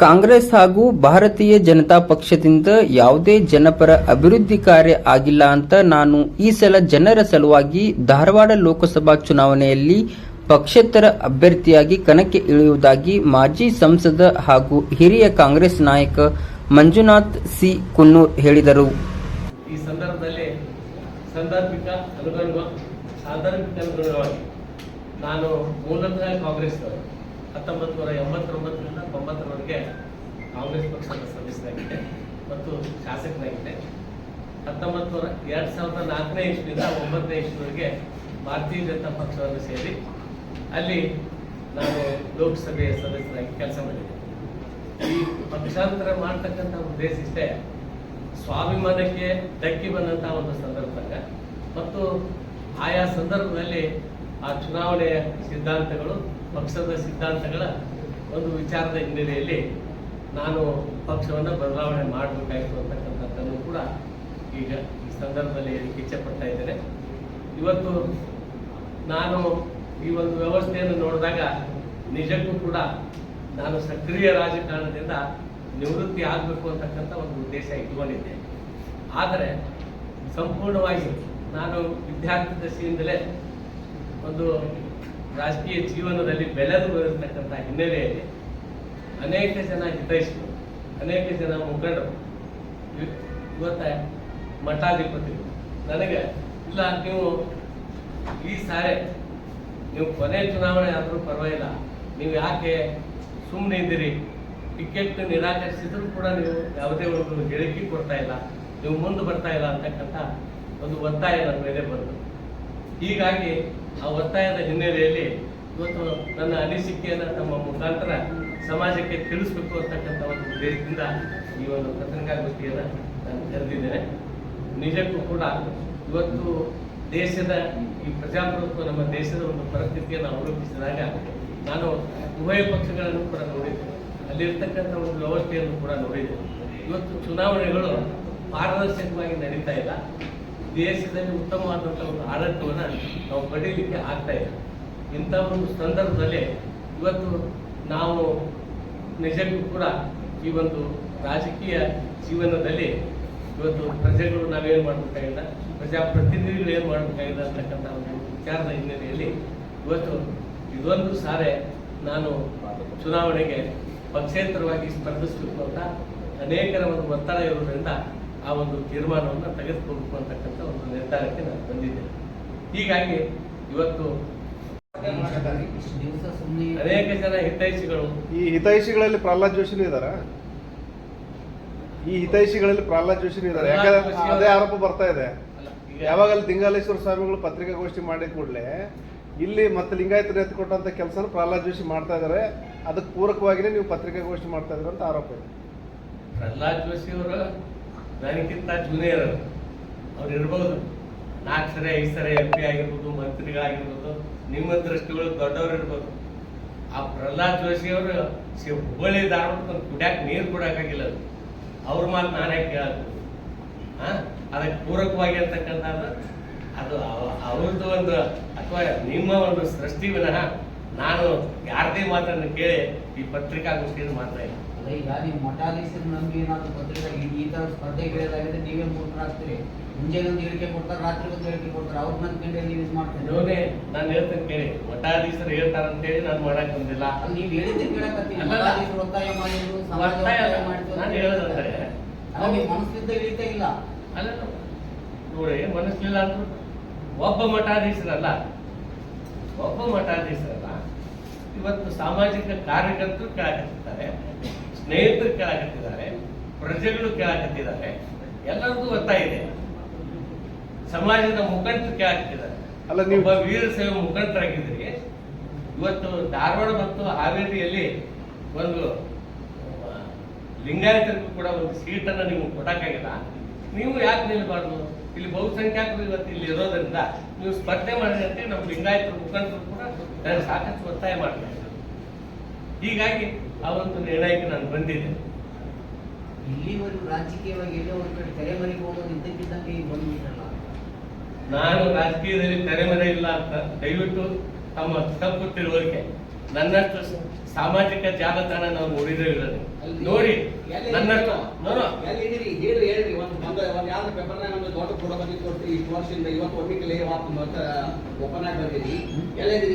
ಕಾಂಗ್ರೆಸ್ ಹಾಗೂ ಭಾರತೀಯ ಜನತಾ ಪಕ್ಷದಿಂದ ಯಾವುದೇ ಜನಪರ ಅಭಿವೃದ್ಧಿ ಕಾರ್ಯ ಆಗಿಲ್ಲ ಅಂತ ನಾನು ಈ ಸಲ ಜನರ ಸಲುವಾಗಿ ಧಾರವಾಡ ಲೋಕಸಭಾ ಚುನಾವಣೆಯಲ್ಲಿ ಪಕ್ಷೇತರ ಅಭ್ಯರ್ಥಿಯಾಗಿ ಕಣಕ್ಕೆ ಇಳಿಯುವುದಾಗಿ ಮಾಜಿ ಸಂಸದ ಹಾಗೂ ಹಿರಿಯ ಕಾಂಗ್ರೆಸ್ ನಾಯಕ ಮಂಜುನಾಥ್ ಸಿ ಕುನ್ನೂರ್ ಹೇಳಿದರು. ಈ ಸಂದರ್ಭದಲ್ಲಿ ಸಂದರ್ಭಿಕ ನಾನು ಮೂಲತಃ ಕಾಂಗ್ರೆಸ್ನವರು. ಹತ್ತೊಂಬತ್ತು ನೂರ ಎಂಬತ್ತೊಂಬತ್ತರಿಂದ ತೊಂಬತ್ತರವರೆಗೆ ಕಾಂಗ್ರೆಸ್ ಪಕ್ಷದ ಸದಸ್ಯರಾಗಿದ್ದೆ ಮತ್ತು ಶಾಸಕನಾಗಿದ್ದೆ ಹತ್ತೊಂಬತ್ತು ನೂರ ಎರಡು ಸಾವಿರದ ನಾಲ್ಕನೇ ಇಸ್ವಿಯಿಂದ ಒಂಬತ್ತನೇ ಇಸ್ವಿವರೆಗೆ ಭಾರತೀಯ ಜನತಾ ಪಕ್ಷವನ್ನು ಸೇರಿ ಅಲ್ಲಿ ನಾನು ಲೋಕಸಭೆಯ ಸದಸ್ಯರಾಗಿ ಕೆಲಸ ಮಾಡಿದ್ದೆ ಈ ಪಕ್ಷಾಂತರ ಮಾಡ್ತಕ್ಕಂಥ ಉದ್ದೇಶ ಇಷ್ಟೇ, ಸ್ವಾಭಿಮಾನಕ್ಕೆ ಧಕ್ಕಿ ಬಂದಂತಹ ಒಂದು ಸಂದರ್ಭದಾಗ ಮತ್ತು ಆಯಾ ಸಂದರ್ಭದಲ್ಲಿ ಆ ಚುನಾವಣೆಯ ಸಿದ್ಧಾಂತಗಳು ಪಕ್ಷದ ಸಿದ್ಧಾಂತಗಳ ಒಂದು ವಿಚಾರದ ಹಿನ್ನೆಲೆಯಲ್ಲಿ ನಾನು ಪಕ್ಷವನ್ನು ಬದಲಾವಣೆ ಮಾಡಬೇಕಾಯಿತು ಅಂತಕ್ಕಂಥದ್ದನ್ನು ಕೂಡ ಈಗ ಈ ಸಂದರ್ಭದಲ್ಲಿ ಇಚ್ಛೆ ಪಡ್ತಾ ಇದ್ದೇನೆ. ಇವತ್ತು ನಾನು ಈ ಒಂದು ವ್ಯವಸ್ಥೆಯನ್ನು ನೋಡಿದಾಗ ನಿಜಕ್ಕೂ ಕೂಡ ನಾನು ಸಕ್ರಿಯ ರಾಜಕಾರಣದಿಂದ ನಿವೃತ್ತಿ ಆಗಬೇಕು ಅಂತಕ್ಕಂಥ ಒಂದು ಉದ್ದೇಶ ಇಟ್ಕೊಂಡಿದ್ದೆ. ಆದರೆ ಸಂಪೂರ್ಣವಾಗಿ ನಾನು ವಿದ್ಯಾರ್ಥಿ ದಶೆಯಿಂದಲೇ ಒಂದು ರಾಜಕೀಯ ಜೀವನದಲ್ಲಿ ಬೆಲೆದು ಬರತಕ್ಕಂಥ ಹಿನ್ನೆಲೆಯಲ್ಲಿ ಅನೇಕ ಜನ ಹಿತೈಷಿಗಳು, ಅನೇಕ ಜನ ಮುಖಂಡರು ಇವ್- ಇವತ್ತ ಮಠಾಧಿಪತಿಗಳು ನನಗೆ, ಇಲ್ಲ, ನೀವು ಈ ಸಾರೆ ನೀವು ಕೊನೆ ಚುನಾವಣೆ ಆದರೂ ಪರವಾಗಿಲ್ಲ. ನೀವು ಯಾಕೆ ಸುಮ್ಮನೆ ಇದ್ದೀರಿ? ಟಿಕೆಟ್ ನಿರಾಕರಿಸಿದ್ರು ಕೂಡ ನೀವು ಯಾವುದೇ ಒಂದು ಹೇಳಿಕೆ ಕೊಡ್ತಾ ಇಲ್ಲ. ನೀವು ಮುಂದೆ ಬರ್ತಾ ಇಲ್ಲ ಅಂತಕ್ಕಂಥ ಒಂದು ಒತ್ತಾಯ ನನ್ನ ಮೇಲೆ ಬಂತು. ಹೀಗಾಗಿ ಆ ಒತ್ತಾಯದ ಹಿನ್ನೆಲೆಯಲ್ಲಿ ಇವತ್ತು ನನ್ನ ಅನಿಸಿಕೆಯನ್ನು ತಮ್ಮ ಮುಖಾಂತರ ಸಮಾಜಕ್ಕೆ ತಿಳಿಸ್ಬೇಕು ಅಂತಕ್ಕಂಥ ಒಂದು ಉದ್ದೇಶದಿಂದ ಈ ಒಂದು ಪತ್ರಿಕಾಗೋಷ್ಠಿಯನ್ನು ನಾನು ಕರೆದಿದ್ದೇನೆ. ನಿಜಕ್ಕೂ ಕೂಡ ಇವತ್ತು ದೇಶದ ಈ ಪ್ರಜಾಪ್ರಭುತ್ವ ನಮ್ಮ ದೇಶದ ಒಂದು ಪರಿಸ್ಥಿತಿಯನ್ನು ಅವಲೋಕಿಸಿದಾಗ ನಾನು ಉಭಯ ಪಕ್ಷಗಳನ್ನು ಕೂಡ ನೋಡಿದ್ದೆ ಅಲ್ಲಿರ್ತಕ್ಕಂಥ ಒಂದು ವ್ಯವಸ್ಥೆಯನ್ನು ಕೂಡ ನೋಡಿದ್ದೆ ಇವತ್ತು ಚುನಾವಣೆಗಳು ಪಾರದರ್ಶಕವಾಗಿ ನಡೀತಾ ಇಲ್ಲ. ದೇಶದಲ್ಲಿ ಉತ್ತಮವಾದಂಥ ಒಂದು ಆಡಳಿತವನ್ನು ನಾವು ಪಡೀಲಿಕ್ಕೆ ಆಗ್ತಾ ಇದೆ ಇಂಥ ಒಂದು ಸಂದರ್ಭದಲ್ಲಿ ಇವತ್ತು ನಾವು ನಿಜಕ್ಕೂ ಕೂಡ ಈ ಒಂದು ರಾಜಕೀಯ ಜೀವನದಲ್ಲಿ ಇವತ್ತು ಪ್ರಜೆಗಳು ನಾವೇನು ಮಾಡಬೇಕಾಗಿಲ್ಲ, ಪ್ರಜಾಪ್ರತಿನಿಧಿಗಳು ಏನು ಮಾಡಬೇಕಾಗಿಲ್ಲ ಅಂತಕ್ಕಂಥ ಒಂದು ವಿಚಾರದ ಹಿನ್ನೆಲೆಯಲ್ಲಿ ಇವತ್ತು ಇದೊಂದು ಸಾರೆ ನಾನು ಚುನಾವಣೆಗೆ ಪಕ್ಷೇತರವಾಗಿ ಸ್ಪರ್ಧಿಸಬೇಕು ಅಂತ ಅನೇಕರ ಒಂದು ಒತ್ತಡ ಇರುವುದರಿಂದ ಆ ಒಂದು ತೀರ್ಮಾನವನ್ನು ತೆಗೆದುಕೊಳ್ಬೇಕು ಅಂತಕ್ಕಂಥ ಒಂದು ನಿರ್ಧಾರಕ್ಕೆ ನಾನು ಬಂದಿದ್ದೇನೆ. ಹೀಗಾಗಿ ಇವತ್ತು ಅನೇಕ ಜನ ಹಿತೈಷಿಗಳು ಈ ಹಿತೈಷಿಗಳಲ್ಲಿ ಪ್ರಹ್ಲಾದ್ ಜೋಶಿನೂ ಇದಾರ? ಈ ಹಿತೈಷಿಗಳಲ್ಲಿ ಪ್ರಹ್ಲಾದ್ ಜೋಶಿನೂ ಇದಾರೆ. ಯಾಕಂದ್ರೆ ಅದೇ ಆರೋಪ ಬರ್ತಾ ಇದೆ. ಯಾವಾಗ ಅಲ್ಲಿ ದಿಂಗಾಲೇಶ್ವರ ಸ್ವಾಮಿಗಳು ಪತ್ರಿಕಾಗೋಷ್ಠಿ ಮಾಡಿದ ಕೂಡಲೇ ಇಲ್ಲಿ ಮತ್ತೆ ಲಿಂಗಾಯತರು ಎತ್ಕೊಟ್ಟಂತ ಕೆಲಸನ ಪ್ರಹ್ಲಾದ್ ಜೋಶಿ ಮಾಡ್ತಾ ಇದಾರೆ. ಅದಕ್ಕೆ ಪೂರಕವಾಗಿನೇ ನೀವು ಪತ್ರಿಕಾಗೋಷ್ಠಿ ಮಾಡ್ತಾ ಇದ್ದೀರ ಅಂತ ಆರೋಪ ಇದೆ. ಪ್ರಹ್ಲಾದ್ ಜೋಶಿ ಅವರು ನನಗಿಂತ ಜೂನಿಯರ್ ಅವ್ರು. ಇರ್ಬೋದು. ನಾಲ್ಕು ಸರಿ, ಐದು ಸರಿ ಎಂ ಪಿ ಆಗಿರ್ಬೋದು, ಮಂತ್ರಿಗಳಾಗಿರ್ಬೋದು, ನಿಮ್ಮ ದೃಷ್ಟಿಗಳು ದೊಡ್ಡವ್ರು ಇರ್ಬೋದು. ಆ ಪ್ರಹ್ಲಾದ್ ಜೋಶಿ ಅವರು ಹುಬ್ಬಳ್ಳಿ ಒಂದು ಕುಡ್ಯಾಕ ನೀರು ಕೊಡಕ್ಕಾಗಿಲ್ಲ ಅದು. ಅವ್ರ ಮಾತು ನಾನೇ ಕೇಳೋದು. ಹಾ ಅದಕ್ಕೆ ಪೂರಕವಾಗಿ ಅಂತಕ್ಕಂಥದ್ದು ಅದು ಅವ- ಅವ್ರದ್ದು ಒಂದು ಅಥವಾ ನಿಮ್ಮ ಒಂದು ಸೃಷ್ಟಿ ವಿನಃ ನಾನು ಯಾರದೇ ಮಾತನ್ನು ಕೇಳಿ ಈ ಪತ್ರಿಕಾಗೋಷ್ಠಿಯನ್ನು ಇಲ್ಲ. ಅಲ್ಲ ಈಗ ನೀವು ಮಠಾಧೀಶರು ನಂಬಿ ಏನಾದ್ರು ಪತ್ರಿಕಾ ಈ- ತರ ಸ್ಪರ್ಧೆ ಇಳಿಯೋದಾಗಿದೆ ನೀವೇ ಮೂರ್ಖರಾಗ್ತೀರಿ. ಮುಂಜಾನೆ ಒಂದು ಹೇಳಿಕೆ ಕೊಡ್ತಾರೆ ರಾತ್ರಿ ಒಂದು ಹೇಳಿಕೆ ಕೊಡ್ತಾರೆ ಅವ್ರ ನಂಬ್ಕೊಂಡೆ ನೀವು ಇದು ಮಾಡ್ತೀರಿ? ನೋಡೇ ನಾನು ಹೇಳ್ತೇನೆ ಕೇಳಿ. ಮಠಾಧೀಶರು ಹೇಳ್ತಾರ ಅಂತೇಳಿ ನಾನು ಮಾಡಕ್ ಬಂದಿಲ್ಲ. ನೀವು ಹೇಳಿದ್ರೆ ಕೇಳಕತ್ತೀನಿ. ಮಠಾಧೀಶರು ಒತ್ತಾಯ ಮಾಡಿದ್ರು ಸಮಾಜ ಒತ್ತಾಯ ಮಾಡಿದ್ರು ನಾನು. ಹೇಳೋದಂದ್ರೆ ಅಲ್ಲ ನೀವು ಮನಸ್ಸಿದ್ದ ಇಳಿತಾ ಇಲ್ಲ. ಅಲ್ಲ ನೋಡಿ ಮನಸ್ಸಿಲ್ಲ ಅಂದ್ರು ಒಬ್ಬ ಮಠಾಧೀಶರಲ್ಲ ಒಬ್ಬ ಮಠಾಧೀಶರಲ್ಲ ಇವತ್ತು ಸಾಮಾಜಿಕ ಕಾರ್ಯಕರ್ತರು ಕೇಳಕತ್ತಿದ್ದಾರೆ ಸ್ನೇಹಿತರು ಕೇಳಕತ್ತಿದ್ದಾರೆ ಪ್ರಜೆಗಳು ಕೇಳಕತ್ತಿದ್ದಾರೆ ಎಲ್ಲರಿಗೂ ಒತ್ತಾಯ ಇದೆ. ಸಮಾಜದ ಮುಖಂಡರು ಕೇಳಕತ್ತಿದ್ದಾರೆ ಅಲ್ಲ ನೀವು ವೀರ ಸೇವೆ ಮುಖಂಡರಾಗಿದ್ರಿ ಇವತ್ತು ಧಾರವಾಡ ಮತ್ತು ಹಾವೇರಿಯಲ್ಲಿ ಒಂದು ಲಿಂಗಾಯತರಿಗೂ ಕೂಡ ಒಂದು ಸೀಟನ್ನು ನೀವು ಕೊಡಕ್ಕಾಗಿಲ್ಲ. ನೀವು ಯಾಕೆ ನಿಲ್ಬಾರ್ದು? ಇಲ್ಲಿ ಬಹುಸಂಖ್ಯಾತರು ಇವತ್ತು ಇಲ್ಲಿ ಇರೋದ್ರಿಂದ ನೀವು ಸ್ಪರ್ಧೆ ಮಾಡಿದಂತೆ ನಮ್ಮ ಲಿಂಗಾಯತರ ಮುಖಂಡರು ಕೂಡ ನನಗೆ ಸಾಕಷ್ಟು ಒತ್ತಾಯ ಮಾಡ್ತಾ ಇದ್ದಾರೆ ಹೀಗಾಗಿ ಆ ಒಂದು ನಿರ್ಣಯಕ್ಕೆ ನಾನು ಬಂದಿದ್ದೆ. ಇಲ್ಲಿವರೆಗೂ ರಾಜಕೀಯವಾಗಿ ಎಲ್ಲೋ ಒಂದು ಕಡೆ ತೆರೆಮರೆಗೆ ಹೋಗೋದು ಇದ್ದಕ್ಕಿದ್ದಂಗೆ ಬಂದ್ಬಿಟ್ರಲ್ಲ ನಾನು ರಾಜಕೀಯದಲ್ಲಿ ತೆರೆಮರೆ ಇಲ್ಲ ಅಂತ ದಯವಿಟ್ಟು ತಮ್ಮ ತಪ್ಪು ತಿಳುವಳಿಕೆ ನನ್ನಷ್ಟು ಸಾಮಾಜಿಕ ಜಾಲತಾಣ ನಾವು ನೋಡಿದ್ರೆ ಇಲ್ಲ ನೋಡಿ ನನ್ನ ನೋಡೋ ಎಲ್ಲಿದ್ದೀರಿ ಹೇಳ್ರಿ ಒಂದು ಒಂದು ಯಾವ್ದು ಪೇಪರ್ನಾಗ ಒಂದು ದೊಡ್ಡ ಫೋಟೋ ಬಂದಿತ್ತು ಕೊಡ್ತೀರಿ ಇಷ್ಟು ವರ್ಷದಿಂದ ಇವತ್ತು ಒಮ್ಮಿಕಲೆ ಓಪನ್ ಆಗಿ ಬಂದಿರಿ ಎಲ್ಲಿದ್ದೀರಿ?